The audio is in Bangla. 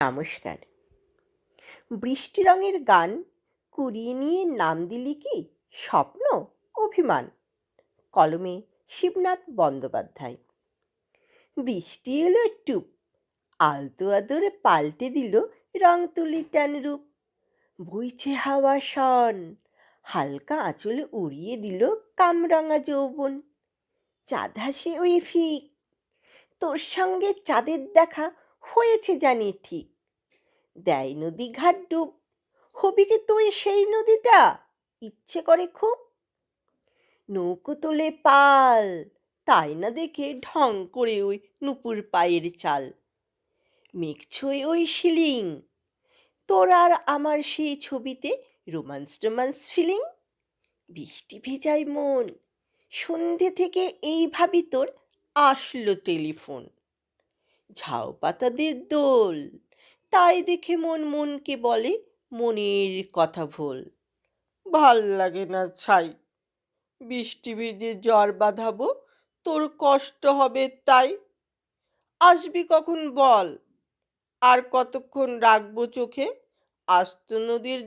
নমস্কার। বৃষ্টি রঙের গান কুড়িয়ে নিয়ে নাম দিলি কি? স্বপ্ন? অভিমান? কলমে শিবনাথ বন্দ্যোপাধ্যায়। বৃষ্টি এলো টুপ আলতো আদরে পাল্টে দিল রং তুলি টান রূপ। বইছে হাওয়া শন, হালকা আঁচলে উড়িয়ে দিল কামরাঙা যৌবন। চাঁদ হাসে ওই ফিক, তোর সঙ্গে চাঁদের দেখা হয়েছে জানি ঠিক। দেয় নদী ঘাট ডুব। হবি কি তুই সেই নদীটা? ইচ্ছে করে খুব। নৌকো তোলে পাল। তাই না দেখে ঢং করে ওই নুপুর পায়ের চাল। মেঘ ওই শিলিং। তোর আর আমার সেই ছবিতে রোমান্স রোমান্স ফিলিং? বৃষ্টি ভেজায় মন। সন্ধে থেকে এই ভাবি তোর আসলো টেলিফোন। ঝাউ পাতাদের দোল। তাই দেখে মন মনকে বলে মনের কথা ভোল। ভালো লাগে না ছাই। বৃষ্টি ভিজে জ্বর বাঁধাবো, তোর কষ্ট হবে তাই। আসবি কখন বল। আর কতক্ষণ রাখব চোখে? আস্ত নদীর